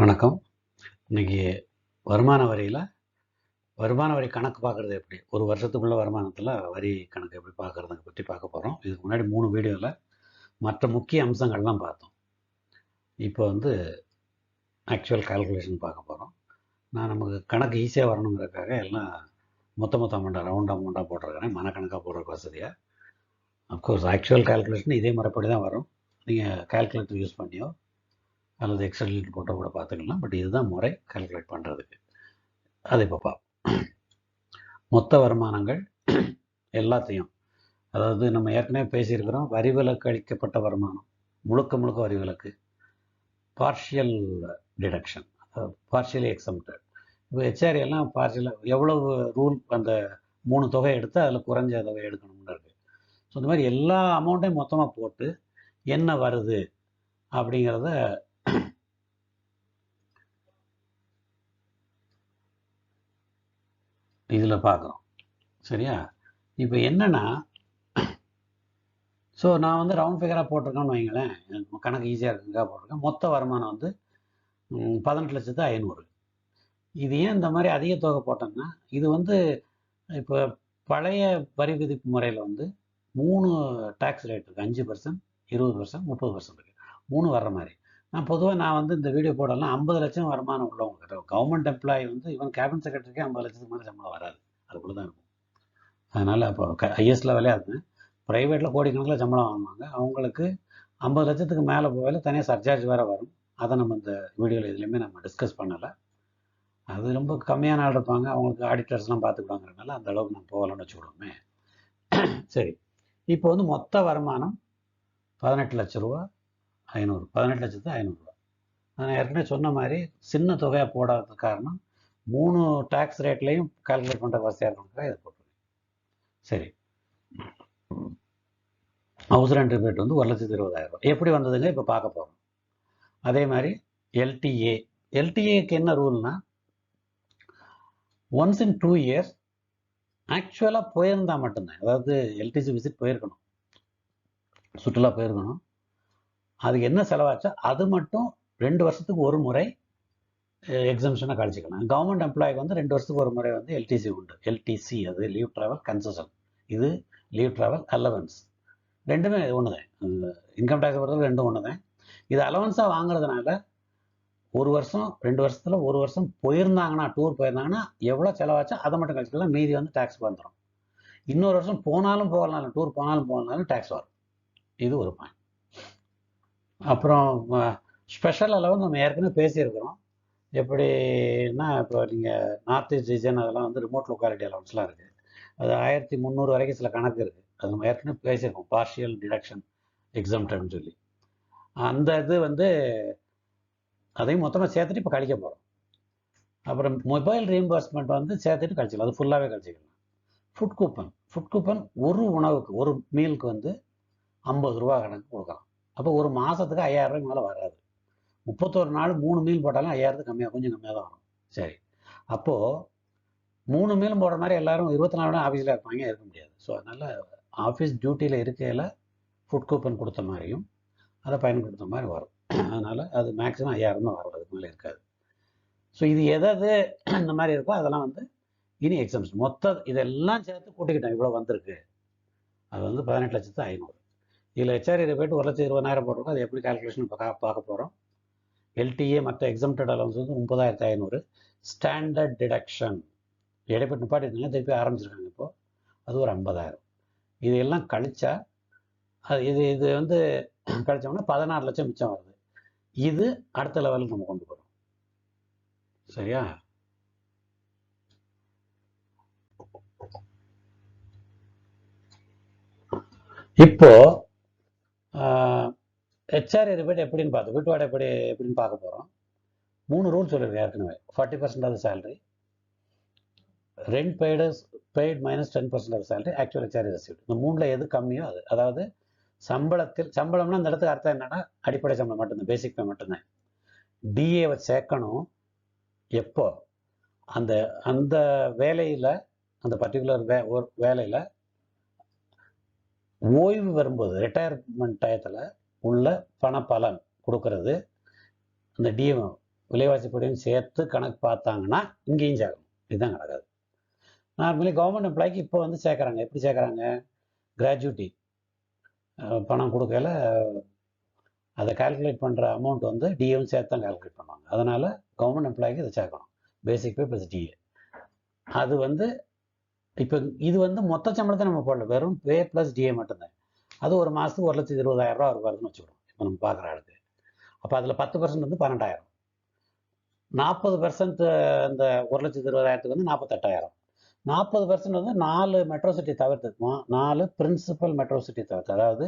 வணக்கம். இன்னைக்கு வருமான வரியில் வருமான வரி கணக்கு பார்க்குறது எப்படி? ஒரு வருஷத்துக்குள்ள வருமானத்தில் வரி கணக்கு எப்படி பார்க்குறத பற்றி பார்க்க போகிறோம் இதுக்கு முன்னாடி மூணு வீடியோவில் மற்ற முக்கிய அம்சங்கள்லாம் பார்த்தோம். இப்போ வந்து ஆக்சுவல் கால்குலேஷன் பார்க்க போகிறோம் நான் நமக்கு கணக்கு ஈஸியாக வரணுங்கிறதுக்காக எல்லாம் மொத்த மொத்த அமௌண்ட்டாக ரவுண்ட் அமௌண்ட்டாக போட்டிருக்கிறேன். மனக்கணக்காக போடுறதுக்கு வசதியாக அஃப்கோர்ஸ் ஆக்சுவல் கால்குலேஷன் இதே முறைப்படி தான் வரும். நீங்கள் கால்குலேட்டர் யூஸ் பண்ணியோ அல்லது எக்ஸல் போட்டோ கூட பார்த்துக்கலாம். பட் இதுதான் முறை கால்குலேட் பண்ணுறதுக்கு அது இப்போ பார்ப்போம் மொத்த வருமானங்கள் எல்லாத்தையும் அதாவது நம்ம ஏற்கனவே பேசியிருக்கிறோம் வரி விலக்கு அளிக்கப்பட்ட வருமானம் முழுக்க முழுக்க வரி விலக்கு பார்ஷியல் டிடக்ஷன் பார்ஷியலி எக்ஸம்டட் இப்போ ஹெச்ஆர் எல்லாம் பார்ஷியலாக எவ்வளவு ரூல் அந்த மூணு தொகை எடுத்து அதில் குறைஞ்ச தொகை எடுக்கணும்னு இருக்குது ஸோ இந்த மாதிரி எல்லா அமௌண்ட்டையும் மொத்தமாக போட்டு என்ன வருது அப்படிங்கிறத இதில் பார்க்குறோம் சரியா? இப்போ என்னென்னா ஸோ நான் வந்து ரவுண்ட் ஃபிகராக போட்டிருக்கேன்னு வைங்களேன். எனக்கு கணக்கு ஈஸியாக இருக்குங்காக போட்டிருக்கேன். மொத்த வருமானம் வந்து பதினெட்டு லட்சத்து ஐநூறு. இது ஏன் இந்த மாதிரி அதிக தொகை போட்டோம்னா இது வந்து இப்போ பழைய வரி விதிப்பு முறையில் வந்து மூணு டேக்ஸ் ரேட் இருக்குது அஞ்சு பர்சன்ட் இருபது பர்சன்ட் முப்பது பர்சன்ட் இருக்குது மூணு வர்ற மாதிரி. நான் பொதுவாக நான் வந்து இந்த வீடியோ போடலாம் ஐம்பது லட்சம் வருமானம் உள்ளவங்க கவர்மெண்ட் எம்ப்ளாயி வந்து இவன் கேபின் செக்ரட்டரிக்கே ஐம்பது லட்சத்துக்கு மேலே சம்பளம் வராது. அதுக்குள்ளே தான் இருக்கும். அதனால் இப்போ க ஐஎஸ் லெவலே அது ப்ரைவேட்டில் கோடிக்கணக்கில் சம்பளம் வாங்குவாங்க. அவங்களுக்கு ஐம்பது லட்சத்துக்கு மேலே போகல தனியாக சர்சார்ஜ் வேறு வரும். அதை நம்ம இந்த வீடியோவில் எதுலேயுமே நம்ம டிஸ்கஸ் பண்ணலை. அது ரொம்ப கம்மியான ஆள் இருப்பாங்க. அவங்களுக்கு ஆடிட்டர்ஸ்லாம் பார்த்துக்கிடுவாங்கிறனால அந்த அளவுக்கு நம்ம போகலன்னு வச்சுக்கிடுவோமே. சரி. இப்போ வந்து மொத்த வருமானம் பதினெட்டு லட்ச ரூபா. ஐநூறு பதினெட்டு லட்சத்து ஐநூறுரூவா. நான் ஏற்கனவே சொன்ன மாதிரி சின்ன தொகையாக போடாத காரணம் மூணு டேக்ஸ் ரேட்லையும் கால்குலேட் பண்ணுற வசதியாக இருக்கிறதுக்காக இதை போட்டுருக்கேன். சரி. ஹவுஸ் ரெண்ட் ரேட் வந்து ஒரு லட்சத்து இருபதாயிரம் ரூபாய். எப்படி வந்ததுங்க? இப்போ பார்க்க போகிறோம் அதே மாதிரி எல்டிஏ எல்டிஏக்கு என்ன ரூல்னா ஒன்ஸ் இன் டூ இயர்ஸ் ஆக்சுவலாக போயிருந்தால் மட்டும்தான். அதாவது எல்டிசி விசிட் போயிருக்கணும். சுற்றுலா போயிருக்கணும். அதுக்கு என்ன செலவாச்சோ? அது மட்டும் ரெண்டு வருஷத்துக்கு ஒரு முறை எக்ஸம்ஷனாக கழிச்சிக்கலாம் கவர்மெண்ட் எம்ப்ளாய்க்கு வந்து ரெண்டு வருஷத்துக்கு ஒரு முறை வந்து எல்டிசி உண்டு. எல்டிசி அது லீவ் ட்ராவல் கன்செஷன் இது லீவ் ட்ராவல் அலவன்ஸ் ரெண்டுமே ஒன்று தான் இன்கம் டேக்ஸ் பொறுத்தவரை ரெண்டும் ஒன்று தான் இது அலவன்ஸாக வாங்குறதுனால ஒரு வருஷம் ரெண்டு வருஷத்தில் ஒரு வருஷம் போயிருந்தாங்கன்னா டூர் போயிருந்தாங்கன்னா எவ்வளோ செலவாச்சோ அதை மட்டும் கழிச்சிக்கலாம். மீதி வந்து டேக்ஸ் வந்துடும் இன்னொரு வருஷம் போனாலும் போகலாம் டூர் போனாலும் போகலாலும் டேக்ஸ் வரும். இது ஒரு பாயிண்ட் அப்புறம் ஸ்பெஷல் அளவு நம்ம ஏற்கனவே பேசியிருக்கிறோம். எப்படின்னா இப்போ நீங்கள் நார்த் ஈஸ்ட் ரீஜன் அதெல்லாம் வந்து ரிமோட் லொக்காலிட்டி அலவன்ஸ்லாம் இருக்குது அது ஆயிரத்தி முந்நூறு வரைக்கும் சில கணக்கு இருக்குது அது நம்ம ஏற்கனவே பேசியிருக்கோம். பார்ஷியல் டிடக்ஷன் எக்ஸாம்டர்னு சொல்லி. அந்த இது வந்து அதையும் மொத்தமாக சேர்த்துட்டு இப்போ கழிக்க போகிறோம் அப்புறம் மொபைல் ரீஎம்பர்ஸ்மெண்ட் வந்து சேர்த்துட்டு கழிச்சிக்கலாம். அது ஃபுல்லாகவே கழிச்சிக்கலாம். ஃபுட் கூப்பன் ஃபுட் கூப்பன் ஒரு உணவுக்கு ஒரு மீலுக்கு வந்து ஐம்பது ரூபா கணக்கு கொடுக்கலாம். அப்போ ஒரு மாதத்துக்கு ஐயாயிரம் ரூபாய்க்கு மேலே வராது. முப்பத்தோரு நாள் மூணு மீல் போட்டாலும் ஐயாயிரத்துக்கு கம்மியாக கொஞ்சம் கம்மியாக தான் வரும். சரி. அப்போது மூணு மீலும் போடுற மாதிரி எல்லாரும் இருபத்தி நாலு மணி ஆஃபீஸில் இருப்பாங்க இருக்க முடியாது. ஸோ அதனால் ஆஃபீஸ் டியூட்டியில் இருக்கையில் ஃபுட் கூப்பன் கொடுத்த மாதிரியும் அதை பயன்படுத்த மாதிரி வரும். அதனால் அது மேக்ஸிமம் ஐயாயிரம் தான் வரும் அதுக்கு மேலே இருக்காது. ஸோ இது எதாவது இந்த மாதிரி இருக்கோ அதெல்லாம் வந்து இனி எக்ஸாம்ஸ் மொத்த இதெல்லாம் சேர்த்து கூட்டிக்கிட்டோம் இவ்வளோ வந்திருக்கு. அது வந்து பதினெட்டு லட்சத்து ஐநூறு. இதில் ஹெச்ஆர்இ போய்ட்டு ஒரு லட்சம் இருபதாயிரம் போட்டிருக்கோம். அது எப்படி கால்குலேஷன் பார்க்க பார்க்க போகிறோம் எல்டிஏ மற்ற எக்ஸம்டட் அலவன்ஸ் வந்து முப்பதாயிரத்து ஐநூறு. ஸ்டாண்டர்ட் டிடக்ஷன் இடைப்பட்டு நிப்பாட்டிருந்தாங்க திருப்பி ஆரம்பிச்சிருக்காங்க இப்போது அது ஒரு ஐம்பதாயிரம். இது எல்லாம் கழிச்சா அது இது இது வந்து கழிச்சோம்னா பதினாறு லட்சம் மிச்சம் வருது. இது அடுத்த லெவலுக்கு நம்ம கொண்டு போகிறோம் சரியா? இப்போ ஹெச்ஆர் ரிபேட் எப்படின்னு பார்த்து வீட்டு வாடகை எப்படி எப்படின்னு பார்க்க போகிறோம் மூணு ரூல் சொல்லியிருக்கேன் ஏற்கனவே. Forty percent of salary rent paid paid minus ten percent of salary actual HR received இந்த மூணில் எது கம்மியோ அது. அதாவது சம்பளத்தில் சம்பளம்னா அந்த இடத்துக்கு அர்த்தம் என்னன்னா அடிப்படை சம்பளம் மட்டும்தான் பேசிக் பே மட்டும்தான். டிஏவை சேர்க்கணும். எப்போ? அந்த அந்த வேலையில் அந்த பர்டிகுலர் வே ஒரு வேலையில் ஓய்வு வரும்போது ரிட்டையர்மெண்ட் டயத்தில் உள்ள பண பலன் கொடுக்கறது அந்த டிஎம் விலைவாசிப்படியும் சேர்த்து கணக்கு பார்த்தாங்கன்னா இங்கேயும் சேர்க்கணும் இதுதான் கிடக்காது நார்மலி கவர்மெண்ட் எம்ப்ளாய்க்கு இப்போ வந்து சேர்க்குறாங்க. எப்படி சேர்க்குறாங்க? கிராஜுவிட்டி பணம் கொடுக்கல. அதை கால்குலேட் பண்ணுற அமௌண்ட் வந்து டிஎம் சேர்த்து தான் கால்குலேட் பண்ணுவாங்க. அதனால் கவர்மெண்ட் எம்ப்ளாய்க்கு இதை சேர்க்கணும். பேசிக் பே ப்ளஸ் டிஏ அது வந்து இப்போ இது வந்து மொத்த சம்பளத்தை நம்ம போடல. வெறும் பே ப்ளஸ் டிஏ மட்டும்தான். அது ஒரு மாதத்துக்கு ஒரு லட்சத்து இருபதாயிரம் ரூபா வருதுன்னு வச்சுக்கிறோம் இப்போ நம்ம பார்க்குற ஆளுக்கு. அப்போ அதில் பத்து பர்சன்ட் வந்து பன்னெண்டாயிரம். நாற்பது பர்சன்ட் அந்த ஒரு லட்சத்து இருபதாயிரத்துக்கு வந்து நாற்பத்தெட்டாயிரம் நாற்பது பர்சன்ட் வந்து நாலு மெட்ரோ சிட்டி தவிர்த்துக்குமா நாலு பிரின்சிபல் மெட்ரோ சிட்டி தவிர்த்து அதாவது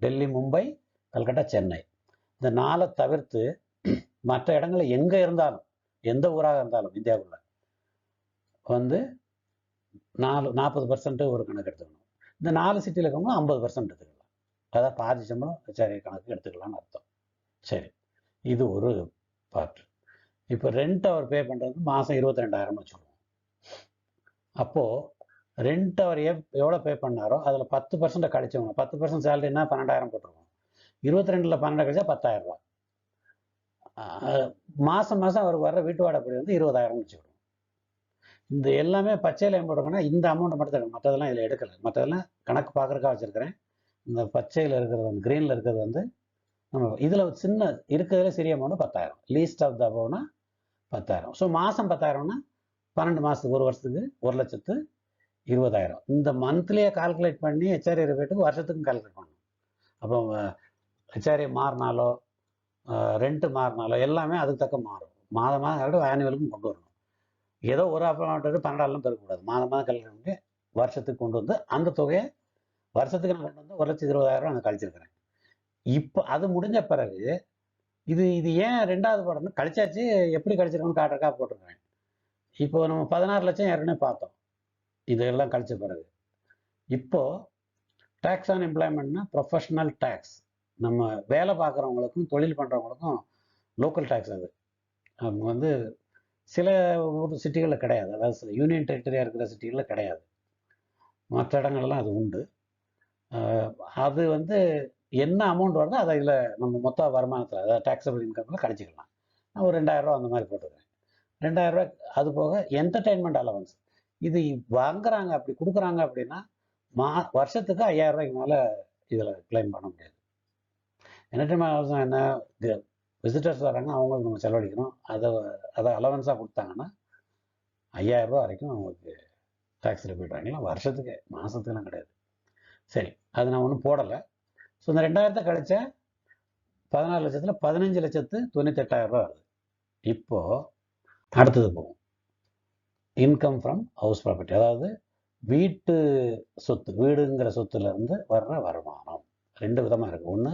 டெல்லி மும்பை கல்கட்டா சென்னை. இந்த நாளை தவிர்த்து மற்ற இடங்களில் எங்கே இருந்தாலும் எந்த ஊராக இருந்தாலும் இந்தியாவுக்குள்ள வந்து நாலு நாற்பது பர்சன்ட்டு ஒரு கணக்கு எடுத்துக்கணும். இந்த நாலு சிட்டியில் இருக்கவங்களும் ஐம்பது பர்சன்ட் எடுத்துக்கலாம். அதாவது பாதி சம்பளம் சரி கணக்கு எடுத்துக்கலாம்னு அர்த்தம். சரி. இது ஒரு பார்ட் இப்போ ரெண்ட் அவர் பே பண்ணுறது மாதம் இருபத்தி ரெண்டாயிரம்னு வச்சுருவோம் அப்போது ரெண்ட் அவர் எவ் எவ்வளோ பே பண்ணாரோ அதில் பத்து பர்சன்ட்டை கழிச்சவங்க பத்து பர்சன்ட் சேலரினா பன்னெண்டாயிரம் போட்டிருக்கோம். இருபத்தி ரெண்டில் பன்னெண்டு கழிச்சா பத்தாயிரம் ரூபா மாதம் மாதம் அவருக்கு வர்ற வீட்டு வாடகை வந்து இருபதாயிரம்னு வச்சுக்கணும் இந்த எல்லாமே பச்சையில் ஏன் இந்த அமௌண்ட்டை மட்டும் தான் மற்றதெல்லாம் இதில் எடுக்கலை. மற்றதெல்லாம் கணக்கு பார்க்குறக்கா வச்சுருக்கிறேன். இந்த பச்சையில் இருக்கிறது வந்து க்ரீனில் இருக்கிறது வந்து நம்ம இதில் சின்ன இருக்கிறதுல சிறிய அமௌண்ட் பத்தாயிரம். லீஸ்ட் ஆஃப் த அபவுனா பத்தாயிரம். ஸோ மாதம் பத்தாயிரம்னா பன்னெண்டு மாதத்துக்கு ஒரு வருஷத்துக்கு ஒரு லட்சத்து இருபதாயிரம். இந்த மந்த்லியே கால்குலேட் பண்ணி ஹெச்ஆர்ஏ ரேட்டுக்கு வருஷத்துக்கும் கால்குலேட் பண்ணணும். அப்போ ஹெச்ஆர்ஏ மாறினாலோ ரெண்ட்டு மாறினாலோ எல்லாமே அதுக்கு தக்க மாறும். மாதம் மாதம் ஆனுவலுக்கும் கொண்டு வரும் ஏதோ ஒரு அமௌண்ட் பன்னெண்டாயிரம் பெருக்கக்கூடாது மாதம் மாதம் கல்யாணம் பண்ணி வருஷத்துக்கு கொண்டு வந்து அந்த தொகையை வருஷத்துக்கு நான் கொண்டு வந்து ஒரு லட்சத்தி இருபதாயிரம் நான் கழிச்சிருக்கிறேன். இப்போ அது முடிஞ்ச பிறகு இது இது ஏன் ரெண்டாவது படம்னு கழிச்சாச்சு? எப்படி கழிச்சிருக்கோன்னு காட்டுறக்கா போட்டிருக்கிறேன். இப்போ நம்ம பதினாறு லட்சம் ஏற்கனவே பார்த்தோம். இதெல்லாம் கழிச்ச பிறகு. இப்போ டேக்ஸ் ஆன் எம்ப்ளாய்மெண்ட்னா ப்ரொஃபஷனல் டேக்ஸ் நம்ம வேலை பார்க்குறவங்களுக்கும் தொழில் பண்ணுறவங்களுக்கும் லோக்கல் டேக்ஸ் அது. அவங்க வந்து சில ஒரு சிட்டிகளில் கிடையாது. அதாவது சில யூனியன் டெரிட்டரியாக இருக்கிற சிட்டிகளில் கிடையாது. மற்ற இடங்கள்லாம் அது உண்டு. அது வந்து என்ன அமௌண்ட் வருதோ அதை இதில் நம்ம மொத்த வருமானத்தில் அதாவது டேக்ஸபிள் இன்கமில் கிடச்சிக்கலாம் நான் ஒரு ரெண்டாயிரரூவா அந்த மாதிரி போட்டுக்கிறேன். ரெண்டாயிரரூவா அது போக என்டர்டெயின்மெண்ட் அலவன்ஸ் இது வாங்குறாங்க அப்படி கொடுக்குறாங்க அப்படின்னா மா வருஷத்துக்கு ஐயாயிரம் ரூபாய்க்கு மேலே இதில் கிளைம் பண்ண முடியாது. என்டர்டெயின்மெண்ட் அலவன்ஸ் என்ன? விசிட்டர்ஸ் வராங்க அவங்களுக்கு நம்ம செலவழிக்கணும் அதை அதை அலவன்ஸாக கொடுத்தாங்கன்னா ஐயாயிரரூபா வரைக்கும் அவங்களுக்கு டேக்ஸ் ரிப்பீட் வாங்கிக்கலாம். வருஷத்துக்கு மாதத்துக்குலாம் கிடையாது. சரி அது நான் ஒன்றும் போடலை. ஸோ இந்த ரெண்டாயிரத்தை கழிச்ச பதினாறு லட்சத்தில் பதினஞ்சு லட்சத்து தொண்ணூத்தெட்டாயிரம் வருது. இப்போது அடுத்தது போகும் இன்கம் ஃப்ரம் ஹவுஸ் ப்ராப்பர்ட்டி அதாவது வீட்டு சொத்து வீடுங்கிற சொத்துலேருந்து வர்ற வருமானம். ரெண்டு விதமாக இருக்குது ஒன்று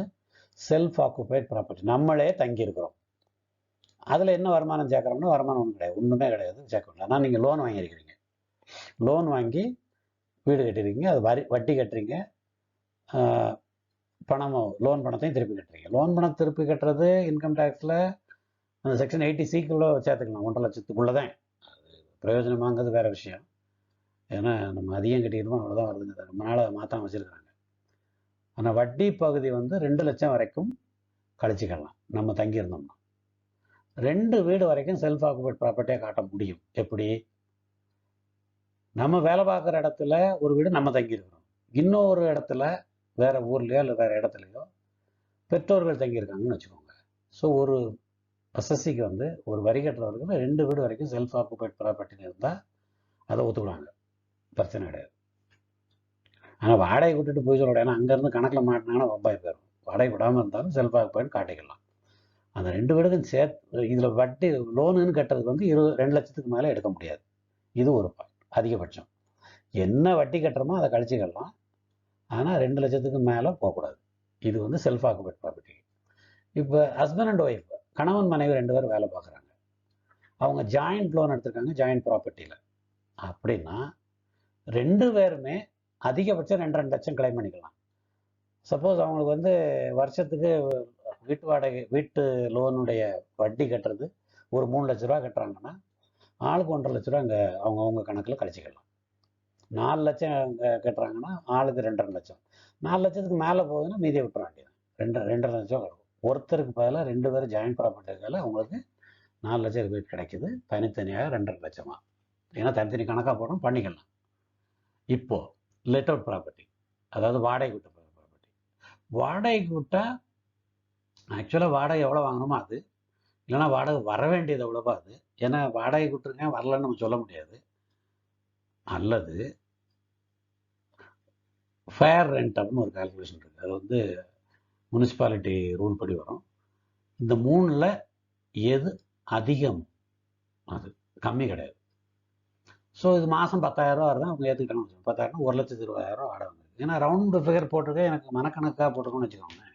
செல்ஃப் ஆக்குபைட் ப்ராப்பர்ட்டி நம்மளே தங்கியிருக்கிறோம். அதில் என்ன வருமானம் சேர்க்குறோம்னா வருமானம் ஒன்றும் கிடையாது. ஒன்றுமே கிடையாது சேர்க்கணும் ஆனால் நீங்கள் லோன் வாங்கியிருக்கிறீங்க. லோன் வாங்கி வீடு கட்டியிருக்கீங்க அது வரி வட்டி கட்டுறீங்க பணமோ லோன் பணத்தையும் திருப்பி கட்டுறீங்க. லோன் பணம் திருப்பி கட்டுறது இன்கம் டேக்ஸில் அந்த செக்ஷன் எயிட்டி சிக்குள்ளே சேர்த்துக்கலாம். ஒன்றரை லட்சத்துக்குள்ளே தான் அது பிரயோஜனமாங்கிறது வேறு விஷயம். ஏன்னா நம்ம அதிகம் கட்டிக்கிறோமோ அவ்வளோதான் வருதுங்க. ரொம்ப நாளாக மாற்றாம வச்சுருக்கிறேன். ஆனால் வட்டி பகுதி வந்து ரெண்டு லட்சம் வரைக்கும் கழிச்சிக்கலாம். நம்ம தங்கியிருந்தோம்னா. ரெண்டு வீடு வரைக்கும் செல்ஃப் ஆக்குபைட் ப்ராப்பர்ட்டியாக காட்ட முடியும். எப்படி? நம்ம வேலை பார்க்குற இடத்துல ஒரு வீடு நம்ம தங்கியிருக்கிறோம். இன்னொரு இடத்துல வேற ஊர்லேயோ இல்லை வேற இடத்துலையோ பெற்றோர்கள் தங்கியிருக்காங்கன்னு வச்சுக்கோங்க. ஸோ ஒரு எஸ்எஸ்சிக்கு வந்து ஒரு வரி கட்டுறவர்களுக்கு ரெண்டு வீடு வரைக்கும் செல்ஃப் ஆக்குபைட் ப்ராப்பர்ட்டின்னு இருந்தால் அதை ஒத்துக்கிடுவாங்க பிரச்சனை கிடையாது. ஆனால் வாடகை விட்டுட்டு போய் சொல்ல ஏன்னா அங்கேருந்து கணக்கில் மாட்டினாங்கன்னா ஒம்பாய் போயிடும் வாடகை விடாமல் இருந்தாலும் செல்ஃபாக போயிட்டு காட்டிக்கலாம். அந்த ரெண்டு வீடுக்கும் சேர்த்து இதில் வட்டி லோனுன்னு கட்டுறதுக்கு வந்து இரு ரெண்டு லட்சத்துக்கு மேலே எடுக்க முடியாது. இது ஒரு பாயிண்ட் அதிகபட்சம். என்ன வட்டி கட்டுறோமோ அதை கழிச்சிக்கலாம் ஆனால் ரெண்டு லட்சத்துக்கு மேலே போகக்கூடாது. இது வந்து செல்ஃப் ஆக்குபைட் ப்ராப்பர்ட்டி இப்போ ஹஸ்பண்ட் அண்ட் ஒய்ஃப் கணவன் மனைவி ரெண்டு பேரும் வேலை பார்க்குறாங்க. அவங்க ஜாயிண்ட் லோன் எடுத்திருக்காங்க ஜாயிண்ட் ப்ராப்பர்ட்டியில் அப்படின்னா ரெண்டு பேருமே அதிகபட்சம் ரெண்டு ரெண்டு லட்சம் கிளைம் பண்ணிக்கலாம். சப்போஸ் அவங்களுக்கு வந்து வருஷத்துக்கு வீட்டு வாடகை வீட்டு லோனுடைய வட்டி கட்டுறது ஒரு மூணு லட்ச ரூபா கட்டுறாங்கன்னா ஆளுக்கு ஒன்றரை லட்ச ரூபா அங்கே அவங்க அவங்க கணக்கில் கழிச்சிக்கலாம் நாலு லட்சம் அங்கே கட்டுறாங்கன்னா ஆளுக்கு ரெண்டரை லட்சம். நாலு லட்சத்துக்கு மேலே போகுதுன்னா மீதியை விட்டுற வேண்டியது ரெண்டு ரெண்டரை லட்சம் வரும் ஒருத்தருக்கு பதிலாக ரெண்டு பேரும் ஜாயின்ட் ப்ராப்பர்ட்டிருக்கால அவங்களுக்கு நாலு லட்சம் ரிபேட் கிடைக்குது. தனித்தனியாக ரெண்டரை லட்சமாக ஏன்னா தனித்தனி கணக்காக போடணும் பண்ணிக்கலாம். இப்போது லெட் அவுட் ப்ராப்பர்ட்டி அதாவது வாடகை விட்ட ப்ராப்பர்ட்டி வாடகைக்கு விட்டால் ஆக்சுவலாக வாடகை எவ்வளோ வாங்கணுமோ அது. இல்லைன்னா வாடகை வர வேண்டியது எவ்வளோவோ அது. ஏன்னா வாடகை விட்டுருங்க வரலன்னு நம்ம சொல்ல முடியாது. அல்லது ஃபேர் ரெண்ட் அப்படின்னு ஒரு கால்குலேஷன் இருக்குது அது வந்து முனிசிபாலிட்டி ரூல் படி வரும். இந்த மூணில் எது அதிகம்? அது கம்மி கிடையாது. ஸோ இது மாதம் பத்தாயிரம் ரூபா இருந்தால் அவங்க வச்சுக்கோங்க. பத்தாயிரம் ஒரு லட்சத்து இருபதாயிரம் ரூபா வாடகை வந்து ஏன்னா ரவுண்டு ஃபிகர் போட்டிருக்க எனக்கு மனக்கணக்காக போட்டிருக்கோன்னு வச்சுக்கோங்க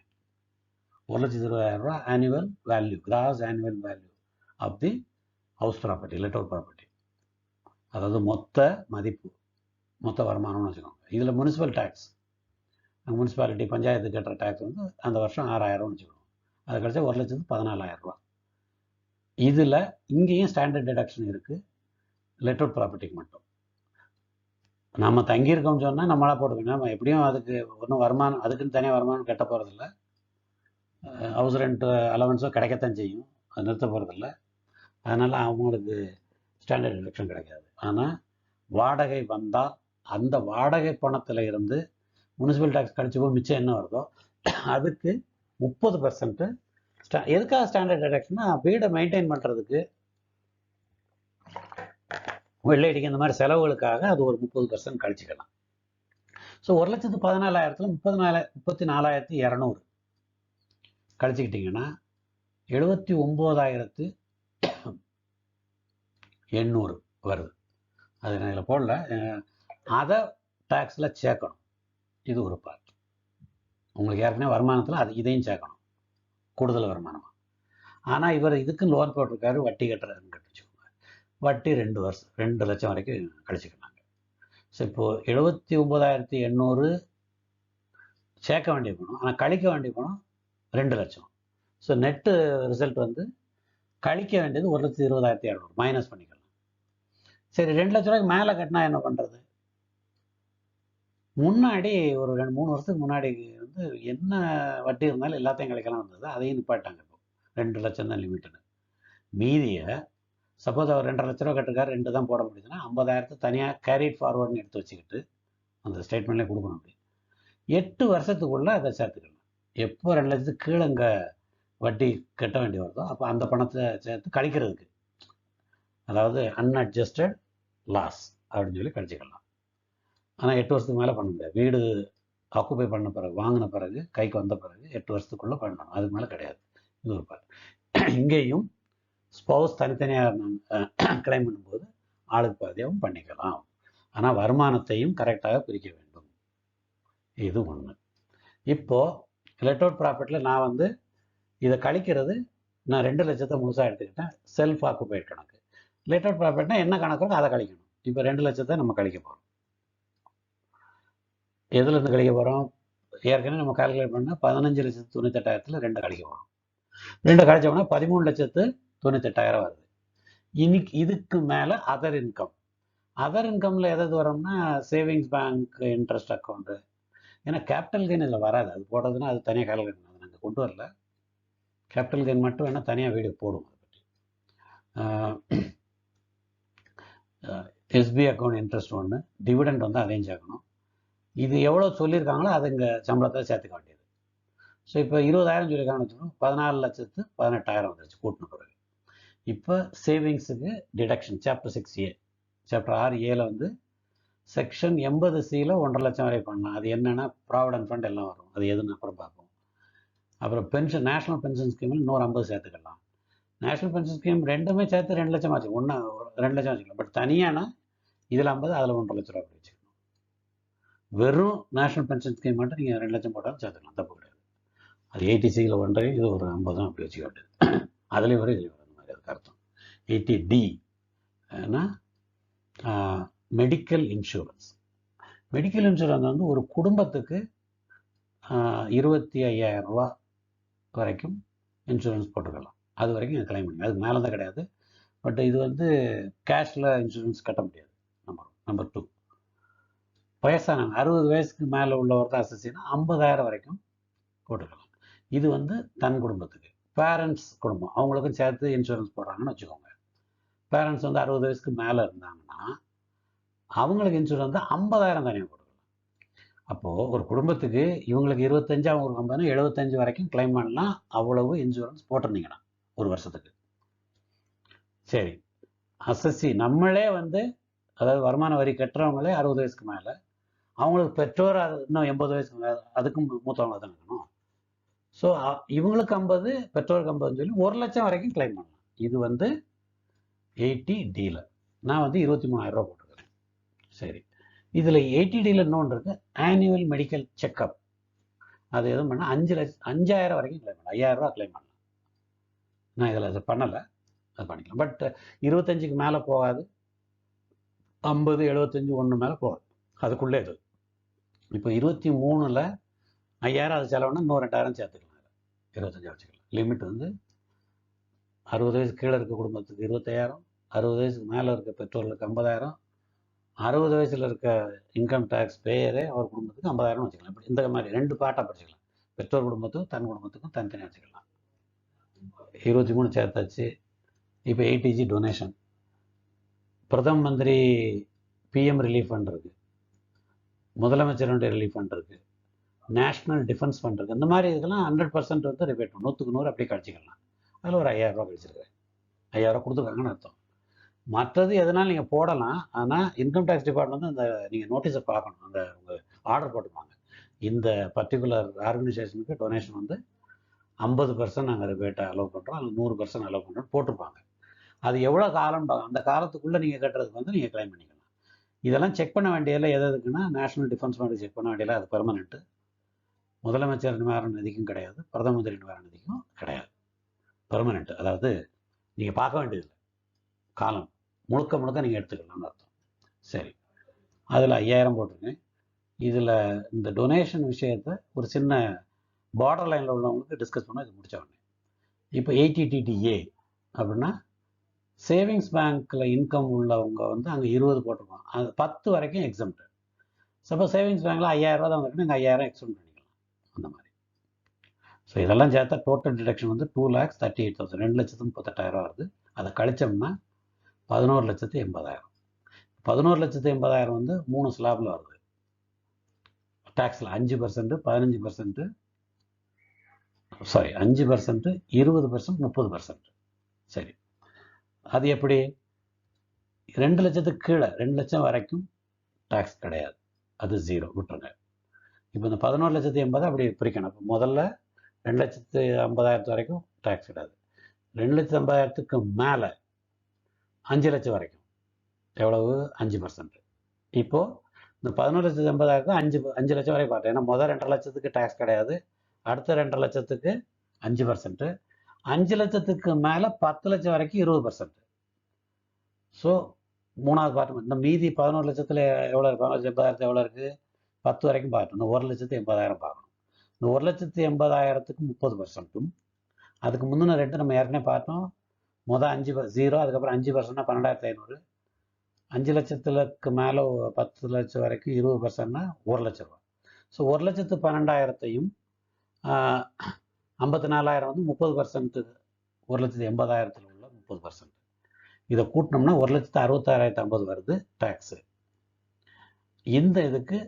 ஒரு லட்சத்து இருபதாயிரம் ரூபா annual value gross annual value of the house property let out property அதாவது மொத்த மதிப்பு மொத்த வருமானம்னு வச்சுக்கோங்க. இதில் முனிசிபல் டேக்ஸ் முனிசிபாலிட்டி பஞ்சாயத்து கட்டுற டேக்ஸ் வந்து அந்த வருஷம் ஆறாயிரம்னு வச்சுக்கோங்க. அது கிடச்சா ஒரு லட்சத்து பதினாலாயிரம் ரூபா இதில் இங்கேயும் ஸ்டாண்டர்ட் டிடக்ஷன் இருக்குது லெட் அவுட் ப்ராப்பர்ட்டிக்கு மட்டும். நம்ம தங்கியிருக்கோம்னு சொன்னால் நம்மளாக போட்டுக்கணும். நம்ம எப்படியும் அதுக்கு ஒன்றும் வருமானம் அதுக்குன்னு தனியாக வருமானம் கட்ட போகிறதில்ல ஹவுஸ் ரெண்ட் அலவன்ஸோ கிடைக்கத்தான் செய்யும். அது நிறுத்த போகிறதில்ல அதனால் அவங்களுக்கு ஸ்டாண்டர்ட் டிடக்ஷன் கிடைக்காது. ஆனால் வாடகை வந்தால் அந்த வாடகை பணத்தில் இருந்து முனிசிபல் டேக்ஸ் கழிச்சு போய் மிச்சம் என்ன வருதோ அதுக்கு முப்பது பர்சன்ட்டு ஸ்டா எதுக்காக ஸ்டாண்டர்ட் டிடக்ஷன்னா வீடை மெயின்டைன் பண்ணுறதுக்கு வெள்ளையடிக்கு இந்த மாதிரி செலவுகளுக்காக அது ஒரு முப்பது பர்சன்ட் கழிச்சுக்கலாம். ஸோ ஒரு லட்சத்து பதினாலாயிரத்தில் முப்பது நாலு முப்பத்தி நாலாயிரத்தி இரநூறு கழிச்சுக்கிட்டிங்கன்னா எழுபத்தி ஒம்போதாயிரத்து எண்ணூறு வருது. அது நான் இதில் போடல. அதை டேக்ஸில் சேர்க்கணும். இது ஒரு பார்ட் உங்களுக்கு ஏற்கனவே வருமானத்தில் அது இதையும் சேர்க்கணும். கூடுதல் வருமானமாக ஆனால் இவர் இதுக்கு லோன் போட்டிருக்காரு வட்டி கட்டுறாருன்னு வட்டி ரெண்டு வருஷம் ரெண்டு லட்சம் வரைக்கும் கழிச்சுக்கிறாங்க ஸோ இப்போது எழுபத்தி ஒம்பதாயிரத்தி எண்ணூறு சேர்க்க வேண்டிய பணம் ஆனால் கழிக்க வேண்டிய பணம் ரெண்டு லட்சம். ஸோ நெட்டு ரிசல்ட் வந்து கழிக்க வேண்டியது ஒரு லட்சத்தி இருபதாயிரத்தி இரநூறு மைனஸ் பண்ணிக்கலாம். சரி ரெண்டு லட்ச ரூபாய்க்கு மேலே கட்டினா என்ன பண்ணுறது முன்னாடி ஒரு ரெண்டு மூணு வருஷத்துக்கு முன்னாடி வந்து என்ன வட்டி இருந்தாலும் எல்லாத்தையும் கிடைக்கலாம் இருந்தது அதையும் நிப்பாட்டாங்க இப்போ. ரெண்டு லட்சம் தான் லிமிட்டுன்னு மீதியை சப்போஸ் அவர் ரெண்டரை லட்ச ரூபா கட்டிருக்காரு ரெண்டு தான் போட முடியுதுன்னா ஐம்பதாயிரத்தை தனியாக கேரிட் ஃபார்வர்டுன்னு எடுத்து வச்சுக்கிட்டு அந்த ஸ்டேட்மெண்ட்லேயே கொடுக்கணும் அப்படி. எட்டு வருஷத்துக்குள்ளே அதை சேர்த்துக்கலாம் எப்போ ரெண்டு லட்சத்துக்கு கீழே இங்கே வட்டி கட்ட வேண்டி வருதோ அப்போ அந்த பணத்தை சேர்த்து கழிக்கிறதுக்கு. அதாவது அன்அட்ஜஸ்டட் லாஸ் அப்படின்னு சொல்லி கழிச்சிக்கலாம். ஆனால் எட்டு வருஷத்துக்கு மேலே பண்ண முடியாது. வீடு ஆக்குப்பை பண்ண பிறகு வாங்கின பிறகு கைக்கு வந்த பிறகு எட்டு வருஷத்துக்குள்ளே பண்ணணும். அதுக்கு மேலே கிடையாது. இது ஒரு பாரு இங்கேயும் ஸ்பௌஸ் தனித்தனியாக கிளைம் பண்ணும்போது ஆளுக்கு பாதியாகவும் பண்ணிக்கலாம். ஆனால் வருமானத்தையும் கரெக்டாக பிரிக்க வேண்டும். இது ஒன்று இப்போது லெட் அவுட் ப்ராஃபிட்டில் நான் வந்து இதை கழிக்கிறது நான் ரெண்டு லட்சத்தை முழுசாக எடுத்துக்கிட்டேன் செல்ஃப் ஆக்குபைட் கணக்கு லெட் அவுட் ப்ராஃபிட்னா என்ன கணக்கோ அதை கழிக்கணும். இப்போ ரெண்டு லட்சத்தை நம்ம கழிக்க போகிறோம் எதுலேருந்து கழிக்க போகிறோம் ஏற்கனவே நம்ம கால்குலேட் பண்ணால் பதினஞ்சு லட்சத்து தொண்ணூத்தெட்டாயிரத்தில் ரெண்டு கழிக்க போகிறோம் ரெண்டு கழிச்சோம்னா பதிமூணு லட்சத்து தொண்ணூத்தெட்டாயிரம் வருது. இன்னைக்கு இதுக்கு மேலே அதர் இன்கம் அதர் இன்கமில் எதாவது வரும்னா சேவிங்ஸ் பேங்க் இன்ட்ரெஸ்ட் அக்கௌண்ட்டு ஏன்னா கேபிட்டல் கெயின் இதில் வராது. அது போடுறதுன்னா அது தனியாக கால்குலேட் நாங்கள் கொண்டு வரல. கேபிட்டல் கெயின் மட்டும் வேணால் தனியாக வீடியோ போடுவோம் அதை பற்றி எஸ்பி அக்கௌண்ட் இன்ட்ரெஸ்ட் ஒன்று டிவிடெண்ட் வந்து அரேஞ்ச் ஆகணும். இது எவ்வளோ சொல்லியிருக்காங்களோ அது இங்கே சம்பளத்தை சேர்த்துக்க வேண்டியது. ஸோ இப்போ இருபதாயிரம் சொல்லியிருக்காங்கன்னு வச்சுக்கோங்க. பதினாலு லட்சத்து பதினெட்டாயிரம் வந்துருச்சு கூட்டின பிறகு இப்போ சேவிங்ஸுக்கு deduction chapter six A chapter ஆறு ஏல வந்து செக்ஷன் எண்பது சியில் ஒன்றரை லட்சம் வரை பண்ணலாம். அது என்னென்னா ப்ராவிடன்ட் ஃபண்ட் எல்லாம் வரும். அது எதுன்னு அப்புறம் பார்ப்போம். அப்புறம் பென்ஷன் நேஷனல் பென்ஷன் ஸ்கீமில் இன்னொரு ஐம்பது சேர்த்துக்கலாம். நேஷனல் பென்ஷன் ஸ்கீம் ரெண்டுமே சேர்த்து ரெண்டு லட்சம் ஆச்சு ஒன்று ரெண்டு லட்சம் வச்சுக்கலாம். பட் தனியானா இதில் ஐம்பது அதில் ஒன்றரை லட்ச ரூபா அப்படி வச்சுக்கணும் வெறும் நேஷனல் பென்ஷன் ஸ்கீம் மட்டும் நீங்கள் ரெண்டு லட்சம் போட்டாலும் சேர்த்துக்கலாம். தப்பு கிடையாது. அது எயிட்டி சியில் ஒன்றரை இது ஒரு ஐம்பதும் அப்படி வச்சுக்க வேண்டியது. அதுலேயும் வரும் இதுலேயும் வரும். அதுக்கு அர்த்தம் எயிட்டி டி ஏன்னா மெடிக்கல் இன்சூரன்ஸ் மெடிக்கல் இன்சூரன்ஸ் வந்து ஒரு குடும்பத்துக்கு இருபத்தி ஐயாயிரம் ரூபா வரைக்கும் இன்சூரன்ஸ் போட்டுக்கலாம் அது வரைக்கும் கிளைம் பண்ணி அதுக்கு மேலே தான் கிடையாது. பட் இது வந்து கேஷில் இன்சூரன்ஸ் கட்ட முடியாது. நம்பர் நம்பர் டூ வயசானவங்க அறுபது வயசுக்கு மேலே உள்ளவர் தான் அசசினா ஐம்பதாயிரம் வரைக்கும் போட்டுக்கலாம். இது வந்து தன் குடும்பத்துக்கு. பேரண்ட்ஸ் குடும்பம் அவங்களுக்கும் சேர்த்து இன்சூரன்ஸ் போடுறாங்கன்னு வச்சுக்கோங்க. பேரண்ட்ஸ் வந்து அறுபது வயசுக்கு மேலே இருந்தாங்கன்னா அவங்களுக்கு இன்சூரன்ஸ் தான் ஐம்பதாயிரம் தனியாக கொடுக்கலாம் அப்போது ஒரு குடும்பத்துக்கு இவங்களுக்கு இருபத்தஞ்சு அவங்களுக்கு ஐம்பதுனா எழுபத்தஞ்சு வரைக்கும் கிளைம் பண்ணலாம் அவ்வளவு இன்சூரன்ஸ் போட்டிருந்தீங்கன்னா ஒரு வருஷத்துக்கு. சரி. அசசி நம்மளே வந்து அதாவது வருமான வரி கட்டுறவங்களே அறுபது வயசுக்கு மேலே அவங்களுக்கு பெற்றோர் அது இன்னும் எண்பது வயசுக்கு மேலே அதுக்கும் மூத்தவங்க தான் இருக்கணும். ஸோ இவங்களுக்கு ஐம்பது பெற்றோருக்கு ஐம்பதுன்னு சொல்லி ஒரு லட்சம் வரைக்கும் கிளைம் பண்ணலாம். இது வந்து எயிட்டி டீல நான் வந்து இருபத்தி மூணாயிரம் ரூபா போட்டுக்கிறேன் சரி. இதில் எயிட்டி டீல இன்னொன்று இருக்குது ஆனுவல் மெடிக்கல் செக்கப் அது எதுவும் பண்ணால் அஞ்சு லட்சம் அஞ்சாயிரம் வரைக்கும் கிளைம் பண்ணலாம். ஐயாயிரம் ரூபா கிளைம் பண்ணலாம். நான் இதில் அது பண்ணலை. அது பண்ணிக்கலாம். பட் இருபத்தஞ்சுக்கு மேலே போகாது. ஐம்பது எழுபத்தஞ்சு ஒன்று மேலே போகாது. அதுக்குள்ளே இது. இப்போ இருபத்தி மூணில் ஐயாயிரம் அது செலவுனா இன்னும் ரெண்டாயிரம் சேர்த்துக்கலாம். இருபத்தஞ்சா வச்சுக்கலாம். லிமிட் வந்து அறுபது வயசு கீழே இருக்க குடும்பத்துக்கு இருபத்தாயிரம் அறுபது வயசுக்கு மேலே இருக்க பெற்றோர்களுக்கு ஐம்பதாயிரம் அறுபது வயசில் இருக்க இன்கம் டேக்ஸ் பேயரே அவர் குடும்பத்துக்கு ஐம்பதாயிரம் வச்சுக்கலாம். இப்படி இந்த மாதிரி ரெண்டு பாட்டாக படிச்சுக்கலாம். பெற்றோர் குடும்பத்துக்கும் தன் குடும்பத்துக்கும் தனித்தனியாக வச்சுக்கலாம். இருபத்தி மூணு சேர்த்தாச்சு. இப்போ எயிட்டிஜி டொனேஷன் பிரதம மந்திரி பிஎம் ரிலீஃப் ஃபண்ட் இருக்குது முதலமைச்சருடைய ரிலீஃப் ஃபண்ட் இருக்குது நேஷ்னல் டிஃபென்ஸ் ஃபண்ட் இந்த மாதிரி இதுக்கெல்லாம் ஹண்ட்ரட் பர்சன்ட் வந்து ரிபேட் பண்ணும். நூற்றுக்கு நூறு அப்படியே கழிச்சிக்கலாம். அதில் ஒரு ஐயாயிரம் ரூபா கழிச்சிருக்கேன் ஐயாயிரரூபா கொடுத்துருக்காங்கன்னு அர்த்தம். மற்றது எதனால் நீங்கள் போடலாம்? ஆனால் இன்கம் டேக்ஸ் டிபார்ட்மெண்ட் வந்து அந்த நீங்கள் நோட்டீஸை பார்க்கணும். அந்த உங்கள் ஆர்டர் போட்டுப்பாங்க. இந்த பர்டிகுலர் ஆர்கனைசேஷனுக்கு டொனேஷன் வந்து ஐம்பது பர்சன்ட் நாங்கள் ரிபேட்டை அலோவ் பண்ணுறோம் அல்லது நூறு பர்சன்ட் அலோவ் பண்ணுறோம் போட்டிருப்பாங்க. அது எவ்வளோ காலம் அந்த காலத்துக்குள்ளே நீங்கள் கட்டுறதுக்கு வந்து நீங்கள் கிளைம் பண்ணிக்கலாம். இதெல்லாம் செக் பண்ண வேண்டியதில் எது எதுக்குன்னா நேஷனல் டிஃபென்ஸ் ஃபண்ட் செக் பண்ண வேண்டியதில் அது பெர்மனெண்ட்டு முதலமைச்சர் நிவாரண நிதிக்கும் கிடையாது பிரதம மந்திரி நிவாரண நிதிக்கும் கிடையாது. பெர்மனெண்ட் அதாவது நீங்கள் பார்க்க வேண்டியதில்லை. காலம். முழுக்க முழுக்க நீங்கள் எடுத்துக்கலாம்னு அர்த்தம். சரி. அதில் ஐயாயிரம் போட்டிருக்கேன். இதில் இந்த டொனேஷன் விஷயத்தை ஒரு சின்ன பார்டர் லைனில் உள்ளவங்களுக்கு டிஸ்கஸ் பண்ண இது முடித்த உடனே. இப்போ ஏடிடிடிஏ அப்படின்னா சேவிங்ஸ் பேங்க்கில் இன்கம் உள்ளவங்க வந்து அங்கே இருபது போட்டிருப்பாங்க. அது பத்து வரைக்கும் எக்ஸம்ட் சப்போஸ் சேவிங்ஸ் பேங்க்கில் ஐயாயிரம் தான் வந்திருக்குன்னா இங்கே ஐயாயிரம் எக்ஸம்ட் அந்த மாதிரி. ஸோ இதெல்லாம் சேர்த்தா டோட்டல் டிடக்ஷன் வந்து two lakhs thirty eight thousand ரெண்டு லட்சத்து முப்பத்தெட்டாயிரம் வருது. அதை கழிச்சோம்னா பதினோரு லட்சத்து எண்பதாயிரம். பதினோரு லட்சத்து எண்பதாயிரம் வந்து மூணு ஸ்லாபில் வருது. டேக்ஸில் அஞ்சு பர்சன்ட்டு பதினஞ்சு பர்சன்ட்டு சாரி அஞ்சு பர்சன்ட்டு இருபது பர்சன்ட் முப்பது பர்சன்ட் சரி. அது எப்படி? ரெண்டு லட்சத்துக்கு கீழே ரெண்டு லட்சம் வரைக்கும் டேக்ஸ் கிடையாது. அது ஜீரோ விட்டுருங்க. இப்போ இந்த பதினோரு லட்சத்தி எண்பது அப்படி பிரிக்கணும். இப்போ முதல்ல ரெண்டு லட்சத்து ஐம்பதாயிரத்து வரைக்கும் டேக்ஸ் கிடையாது ரெண்டு லட்சத்து ஐம்பதாயிரத்துக்கு மேலே அஞ்சு லட்சம் வரைக்கும். எவ்வளவு? அஞ்சு பர்சன்ட் இப்போது இந்த பதினோரு லட்சத்து எண்பதாயிரத்து அஞ்சு அஞ்சு லட்சம் வரைக்கும் பார்த்தேன். ஏன்னா முதல் ரெண்டரை லட்சத்துக்கு டேக்ஸ் கிடையாது. அடுத்த ரெண்டரை லட்சத்துக்கு அஞ்சு பர்சன்ட்டு அஞ்சு லட்சத்துக்கு மேலே பத்து லட்சம் வரைக்கும் இருபது பர்சன்ட் ஸோ மூணாவது பார்ட் இந்த மீதி பதினோரு லட்சத்தில் எவ்வளோ பதினோரு லட்சம் எண்பதாயிரத்து எவ்வளோ இருக்குது பத்து வரைக்கும் பார்க்கணும் ஒரு லட்சத்து எண்பதாயிரம் பார்க்கணும். இந்த ஒரு லட்சத்து எண்பதாயிரத்துக்கு முப்பது பர்சன்ட்டும் அதுக்கு முந்தின ரெண்டு நம்ம ஏற்கனவே பார்த்தோம். மொதல் அஞ்சு ஜீரோ அதுக்கப்புறம் அஞ்சு பர்சன்ட்னா பன்னெண்டாயிரத்து ஐநூறு. அஞ்சு லட்சத்துலக்கு மேலே பத்து லட்சம் வரைக்கும் இருபது பர்சன்ட்னா ஒரு லட்ச ரூபா. ஸோ ஒரு லட்சத்து பன்னெண்டாயிரத்தையும் ஐம்பத்தி நாலாயிரம் வந்து முப்பது பர்சன்ட்டு ஒரு லட்சத்து எண்பதாயிரத்தில் உள்ள முப்பது பர்சன்ட் இதை கூட்டினோம்னா ஒரு லட்சத்து அறுபத்தாறாயிரத்து ஐம்பது வருது டேக்ஸு இந்த இதுக்கு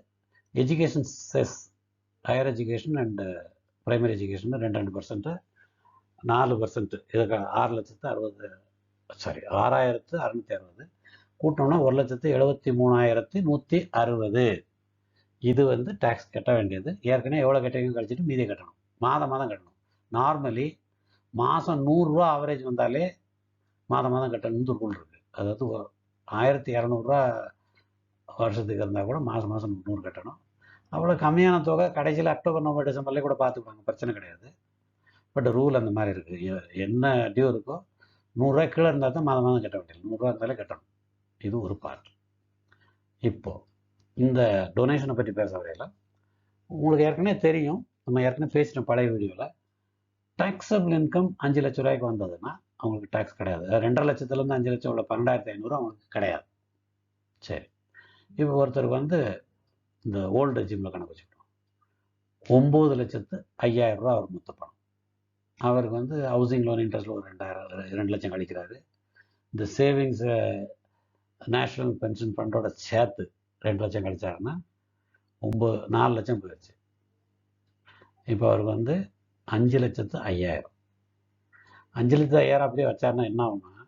education cess higher education and primary education ரெண்டு ரெண்டு பர்சன்ட்டு நாலு பர்சன்ட்டு இதுக்கு ஆறு லட்சத்து அறுபது சாரி ஆறாயிரத்து அறுநூற்றி அறுபது. கூட்டோம்னா ஒரு லட்சத்து எழுபத்தி மூணாயிரத்தி நூற்றி அறுபது. இது வந்து டேக்ஸ் கட்ட வேண்டியது. ஏற்கனவே எவ்வளோ கட்டிங்க கழிச்சிட்டு மீதி கட்டணும். மாதம் மாதம் கட்டணும். நார்மலி மாதம் நூறுரூவா ஆவரேஜ் வந்தாலே மாதம் மாதம் கட்டணும்னு ரூல் இருக்குது அதாவது ஆயிரத்தி இரநூறுவா வருஷத்துக்கு இருந்தால் கூட மாதம் மாதம் நூறு கட்டணும். அவ்வளோ கம்மியான தொகை கடைசியில் அக்டோபர் நவம்பர் டிசம்பர்லேயே கூட பார்த்துப்பாங்க. பிரச்சனை கிடையாது. பட் ரூல் அந்த மாதிரி இருக்குது என்ன டியூ இருக்கோ நூறுரூவா கீழே இருந்தால் தான் மாதம் மாதம் கட்ட வேண்டியது. நூறுரூவா இருந்தாலே கட்டணும். இது ஒரு பார்ட் இப்போது இந்த டொனேஷனை பற்றி பேச வரையில் உங்களுக்கு ஏற்கனவே தெரியும். நம்ம ஏற்கனவே பேசின பழைய வீடியோவில் டேக்ஸபிள் இன்கம் அஞ்சு லட்ச ரூபாய்க்கு வந்ததுன்னா அவங்களுக்கு டேக்ஸ் கிடையாது. ரெண்டரை லட்சத்துலேருந்து அஞ்சு லட்சம் உள்ள பன்னெண்டாயிரத்தி ஐநூறு அவங்களுக்கு கிடையாது. சரி. இப்போ ஒருத்தருக்கு வந்து இந்த ஓல்டு ஜிம்மில் கணக்கு வச்சுக்கிட்டோம். ஒம்பது லட்சத்து ஐயாயிரம் ரூபா அவர் மொத்த பணம். அவருக்கு வந்து ஹவுசிங் லோன் இன்ட்ரெஸ்ட்டில் ஒரு ரெண்டாயிரம் ரெண்டு லட்சம் கழிக்கிறாரு. இந்த சேவிங்ஸ் நேஷ்னல் பென்ஷன் ஃபண்டோட சேர்த்து ரெண்டு லட்சம் கழிச்சாருன்னா ஒம்பது நாலு லட்சம் போயிடுச்சு இப்போ அவருக்கு வந்து அஞ்சு லட்சத்து ஐயாயிரம். அஞ்சு லட்சத்து ஐயாயிரம் அப்படியே வச்சாருன்னா என்ன ஆகும்னா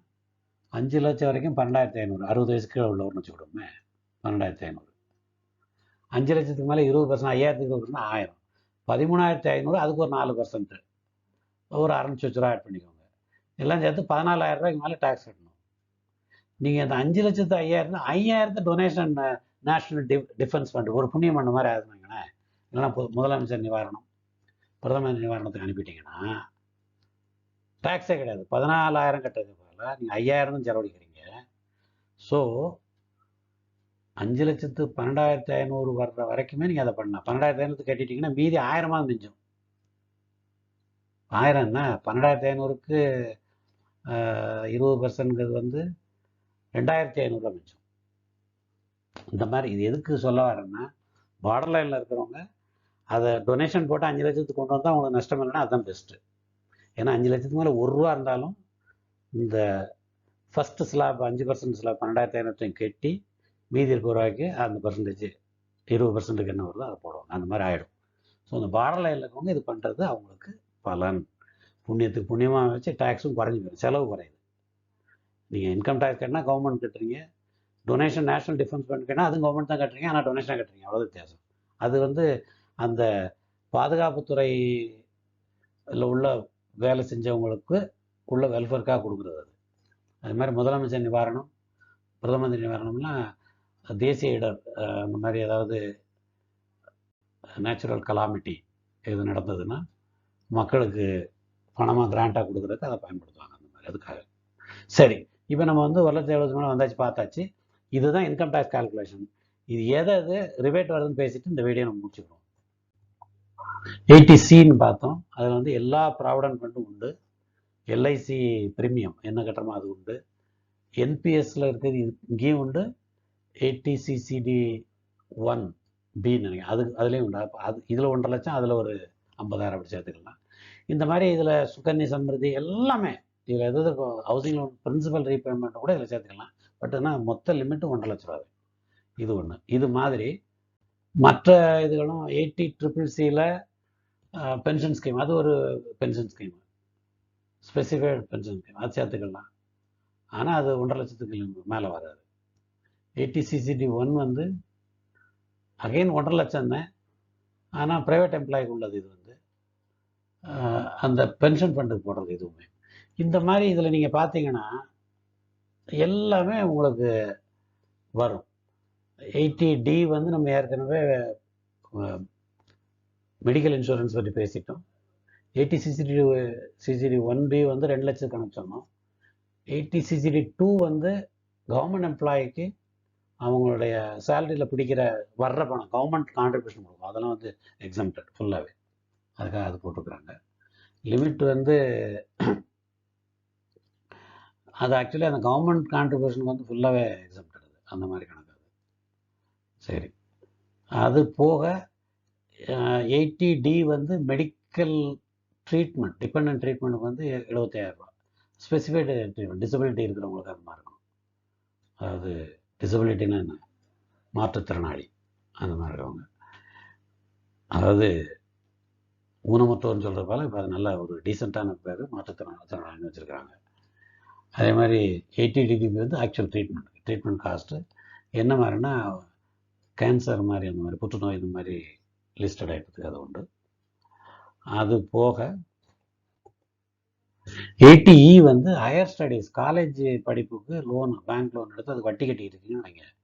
அஞ்சு லட்சம் வரைக்கும் பன்னெண்டாயிரத்தி ஐநூறு அறுபது வயசுக்கு உள்ளவர்னு வச்சுக்கிடுமே பன்னெண்டாயிரத்தி ஐநூறு. அஞ்சு லட்சத்துக்கு மேலே இருபது பர்சன்ட் ஐயாயிரத்துக்கு இருபது பர்சன்ட் ஆயிரம். பதிமூணாயிரத்தி ஐநூறு அதுக்கு ஒரு நாலு பர்சன்ட்டு ஒரு அறுநூற்றி வச்சு ரூபா ஆட் பண்ணிக்கோங்க. எல்லாம் சேர்த்து பதினாலாயிரம் ரூபாய்க்கு மேலே டேக்ஸ் கட்டணும். நீங்கள் அந்த அஞ்சு லட்சத்து ஐயாயிரம் ஐயாயிரத்து donation national D defence fund ஒரு புண்ணியம் பண்ண மாதிரி ஆகுதுனாங்கண்ணே இல்லைன்னா பொது- முதலமைச்சர் நிவாரணம். பிரதமர் நிவாரணத்துக்கு அனுப்பிட்டீங்கன்னா டேக்ஸே கிடையாது. பதினாலாயிரம் கட்டுறதுக்கு போல நீங்கள் ஐயாயிரம் தான் செலவழிக்கிறீங்க. ஸோ அஞ்சு லட்சத்து பன்னெண்டாயிரத்தி ஐநூறு வர்ற வரைக்குமே நீங்கள் அதை பண்ணலாம். பன்னெண்டாயிரத்தி ஐநூறு கட்டிட்டீங்கன்னா மீதி ஆயிரமா மிஞ்சும் ஆயிரம் என்ன பன்னெண்டாயிரத்தி ஐநூறுக்கு இருபது பர்சன்ட்ங்கிறது வந்து ரெண்டாயிரத்தி ஐநூறுரூவா மிச்சம் இந்த மாதிரி இது எதுக்கு சொல்ல வரேன்னா பார்டர் லைனில் இருக்கிறவங்க அதை டொனேஷன் போட்டு அஞ்சு லட்சத்துக்கு கொண்டு வந்தால் அவங்களுக்கு நஷ்டம் இல்லைன்னா அதுதான் பெஸ்ட்டு ஏன்னா அஞ்சு லட்சத்துக்கு மேலே ஒரு ரூபா இருந்தாலும் இந்த ஃபஸ்ட்டு ஸ்லாப் அஞ்சு பர்சன்ட் ஸ்லாப் பன்னெண்டாயிரத்தி ஐநூற்றையும் கட்டி மீதி இருக்க ரூபாய்க்கு அந்த பர்சன்டேஜ் இருபது பர்சன்ட்டுக்கு என்ன வருதோ அதை போடுவாங்க. அந்த மாதிரி ஆகிடும் ஸோ அந்த பார்டர் இருக்கவங்க இது பண்ணுறது அவங்களுக்கு பலன். புண்ணியத்துக்கு புண்ணியமாக வச்சு டேக்ஸும் குறைஞ்சி போயிடும். செலவு குறையுது. நீங்கள் இன்கம் டேக்ஸ் கட்டினா கவர்மெண்ட் கட்டுறீங்க. டொனேஷன் நேஷனல் டிஃபென்ஸ் ஃபண்ட் கட்டினா அதுவும் கவர்மெண்ட் தான் கட்டுறீங்க. ஆனால் டொனேஷன் கட்டுறீங்க. அவ்வளோ வித்தியாசம். அது வந்து அந்த பாதுகாப்புத்துறை உள்ள வேலை செஞ்சவங்களுக்கு உள்ள வெல்ஃபேருக்காக கொடுக்குறது அது. அது மாதிரி முதலமைச்சர் நிவாரணம் பிரதம மந்திரி நிவாரணம்லாம் தேசிய இடர் அந்த மாதிரி ஏதாவது நேச்சுரல் கலாமிட்டி எது நடந்ததுன்னா மக்களுக்கு பணமாக கிராண்டாக கொடுக்குறதுக்கு அதை பயன்படுத்துவாங்க அந்த மாதிரி. அதுக்காக. சரி இப்போ நம்ம வந்து ஒரு லட்சத்தி எழுபது மேலே வந்தாச்சு பார்த்தாச்சு. இதுதான் இன்கம் டேக்ஸ் கால்குலேஷன் இது எதை எது? ரிபேட் வருதுன்னு பேசிட்டு இந்த வீடியோ நம்ம முடிச்சுக்கிறோம். எயிட்டி சின்னு பார்த்தோம். அதில் வந்து எல்லா ப்ராவிடன்ட் ஃபண்டும் உண்டு எல்ஐசி பிரீமியம் என்ன கட்டுறமோ அது உண்டு. என்பிஎஸ்ல இருக்கிறது இங்கேயும் உண்டு. எயிட்டி ஒன் பின்னு நினைக்கிறேன். அது அதுலேயும் உண்டு? அது இதில் ஒன்றரை லட்சம் அதில் ஒரு ஐம்பதாயிரம் அப்படி சேர்த்துக்கலாம். இந்த மாதிரி இதில் சுகன்ய சமிருதி எல்லாமே இதில் எது ஹவுசிங் லோன் பிரின்சிபல் ரீபேமெண்ட் கூட இதில் சேர்த்துக்கலாம். பட் ஆனால் மொத்த லிமிட்டு ஒன்றரை லட்ச ரூபா இது ஒன்று இது மாதிரி மற்ற இதுகளும் எயிட்டி ட்ரிபிள் சியில் பென்ஷன் ஸ்கீம் அது ஒரு pension scheme specified pension scheme அது சேர்த்துக்கலாம். ஆனால் அது ஒன்றரை லட்சத்துக்கு மேலே வராது. எயிட்டி சிசிடி ஒன் வந்து அகைன் ஒன்றரை லட்சம் தான். ஆனால் ப்ரைவேட் எம்ப்ளாய்க்கு உள்ளது இது வந்து. அந்த பென்ஷன் ஃபண்டுக்கு போடுறது இதுவுமே இந்த மாதிரி இதில் நீங்கள் பார்த்தீங்கன்னா எல்லாமே உங்களுக்கு வரும். எயிட்டி டி வந்து நம்ம ஏற்கனவே மெடிக்கல் இன்சூரன்ஸ் பற்றி பேசிட்டோம். Eighty CCD CCD one B வந்து ரெண்டு லட்சம் கணக்கு சொன்னோம் எயிட்டி சிசிடி டூ வந்து கவர்மெண்ட் எம்ப்ளாய்க்கு அவங்களுடைய சேலரியில் பிடிக்கிற வர்ற பணம் கவர்மெண்ட் கான்ட்ரிபியூஷன் கொடுக்கும். அதெல்லாம் வந்து எக்ஸம்டட் ஃபுல்லாகவே அதுக்காக அது போட்டுக்கிறாங்க. லிமிட் வந்து அது ஆக்சுவலி அந்த கவர்மெண்ட் கான்ட்ரிபியூஷனுக்கு வந்து ஃபுல்லாகவே எக்ஸம்டட் அது. அந்த மாதிரி கணக்கு அது. சரி. அது போக எயிட்டி டி வந்து மெடிக்கல் ட்ரீட்மெண்ட் டிபெண்ட் ட்ரீட்மெண்ட்டுக்கு வந்து எழுபத்தாயிரம் ரூபா ஸ்பெசிஃபைடு ட்ரீட்மெண்ட் டிசபிலிட்டி இருக்கிறவங்களுக்கு அந்த மாதிரி இருக்கும் அதாவது டிசபிலிட்டின்னா என்ன? மாற்றுத்திறனாளி. அந்த மாதிரி இருக்கவங்க. அதாவது ஊனமுற்றோர்னு சொல்கிற போல இப்போ அது நல்ல ஒரு டீசெண்டான பேர் மாற்றுத்திறனாளின்னு வச்சுருக்காங்க அதே மாதிரி எயிட்டி டிகிரி வந்து ஆக்சுவல் ட்ரீட்மெண்ட் ட்ரீட்மெண்ட் காஸ்ட்டு என்ன மாதிரினா கேன்சர் மாதிரி அந்த மாதிரி புற்றுநோய் இந்த மாதிரி லிஸ்டட் ஆகிட்டதுக்கு அது உண்டு. அது போக எயிட்டி இ வந்து ஹையர் ஸ்டடீஸ் காலேஜ் படிப்புக்கு லோன் பேங்க் லோன் எடுத்து அது வட்டி கட்டிக்கிட்டு இருக்கீங்கன்னு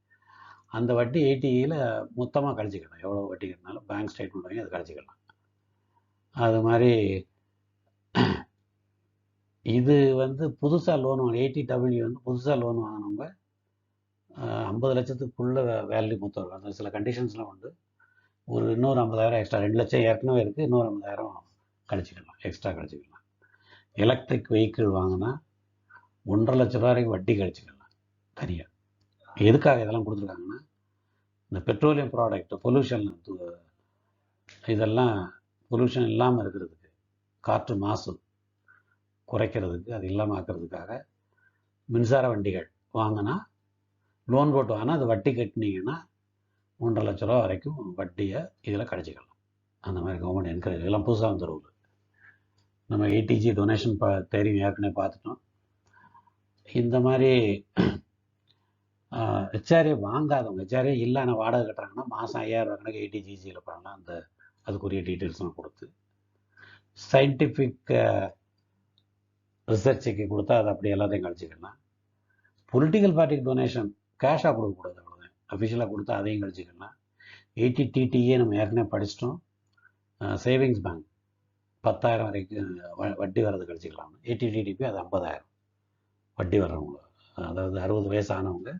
அந்த வட்டி எயிட்டியில் மொத்தமாக கழிச்சிக்கலாம். எவ்வளோ வட்டி கட்டினாலும் பேங்க் ஸ்டேட்மெண்ட் வாங்கி அது கழிச்சிக்கலாம். அது மாதிரி இது வந்து புதுசாக லோன் வாங்க எயிட்டி டபிள்யூ வந்து புதுசாக லோன் வாங்கினவங்க ஐம்பது லட்சத்துக்குள்ளே வேல்யூ மொத்தம் இருக்கும். அந்த சில கண்டிஷன்ஸ்லாம் உண்டு. ஒரு இன்னொரு ஐம்பதாயிரம் எக்ஸ்ட்ரா ரெண்டு லட்சம் ஏற்கனவே இருக்குது இன்னொரு ஐம்பதாயிரம் கழிச்சிக்கலாம். எக்ஸ்ட்ரா கழிச்சிக்கலாம். எலக்ட்ரிக் வெஹிக்கிள் வாங்கினா ஒன்றரை லட்ச ரூபா வரைக்கும் வட்டி கழிச்சுக்கலாம் தனியாக எதுக்காக இதெல்லாம் கொடுத்துருக்காங்கன்னா இந்த பெட்ரோலியம் ப்ராடக்ட் பொல்யூஷன் இதெல்லாம் பொல்யூஷன் இல்லாமல் இருக்கிறதுக்கு காற்று மாசு குறைக்கிறதுக்கு அது இல்லாமல் ஆக்கிறதுக்காக மின்சார வண்டிகள் வாங்கினா லோன் போட்டு வாங்கினா அது வட்டி கட்டினீங்கன்னா ஒன்றரை லட்ச ரூபா வரைக்கும் வட்டியை இதில் கிடச்சிக்கலாம் அந்த மாதிரி கவர்மெண்ட் என்கரேஜ் எல்லாம் புதுசாக வந்த நம்ம ஏடிஜி டொனேஷன் பா தெரியும் ஏற்கனவே பார்த்துட்டோம். இந்த மாதிரி ஹெச்ஆர்ஏ வாங்காதவங்க ஹெச்ஆர்ஏ இல்லை வாடகை கட்டுறாங்கன்னா மாதம் ஐயாயிரம் ரூபா கணக்கு ஏடிஜிஜியில் பண்ணலாம். அந்த அதுக்குரிய டீட்டெயில்ஸ்லாம் கொடுத்து. சயின்டிஃபிக் ரிசர்ச்சுக்கு கொடுத்தா அது அப்படி எல்லாத்தையும் கழிச்சிக்கலாம் பொலிட்டிக்கல் பார்ட்டிக்கு டொனேஷன் கேஷாக கொடுக்கக்கூடாது அவ்வளோதான் அஃபிஷியலாக கொடுத்தா அதையும் கழிச்சிக்கலாம் எயிட்டி டிடிஏ நம்ம ஏற்கனவே படிச்சிட்டோம். சேவிங்ஸ் பேங்க் பத்தாயிரம் வரைக்கும் வ- வட்டி வர்றது கழிச்சிக்கலாம். எயிட்டி டிடிபி அது ஐம்பதாயிரம். வட்டி வர்றவங்க அதாவது அறுபது வயசு ஆனவங்க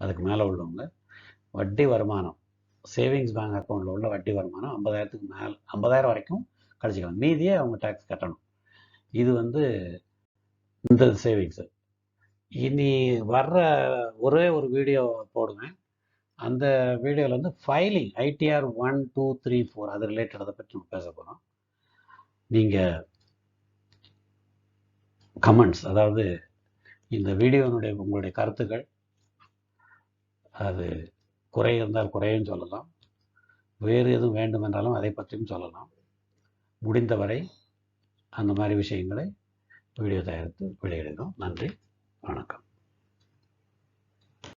அதுக்கு மேலே உள்ளவங்க வட்டி வருமானம் சேவிங்ஸ் பேங்க் அக்கௌண்ட்டில் உள்ள வட்டி வருமானம் ஐம்பதாயிரத்துக்கு மேலே ஐம்பதாயிரம் வரைக்கும் கழிச்சிக்கலாம். மீதியே அவங்க டேக்ஸ் கட்டணும். இது வந்து இந்த சேவிங்ஸு இனி வர்ற ஒரே ஒரு வீடியோ போடுவேன். அந்த வீடியோவில் வந்து filing ITR one two three four அது ரிலேட்டடை பற்றி நம்ம பேச போகிறோம் நீங்கள் கமெண்ட்ஸ் அதாவது இந்த வீடியோனுடைய உங்களுடைய கருத்துக்கள் அது குறை இருந்தால் குறையும் சொல்லலாம். வேறு எதுவும் வேண்டுமென்றாலும் அதை பற்றியும் சொல்லலாம். முடிந்தவரை அந்த மாதிரி விஷயங்களை வீடியோ தயாரித்து வெளியிடுகிறோம் நன்றி. வணக்கம்.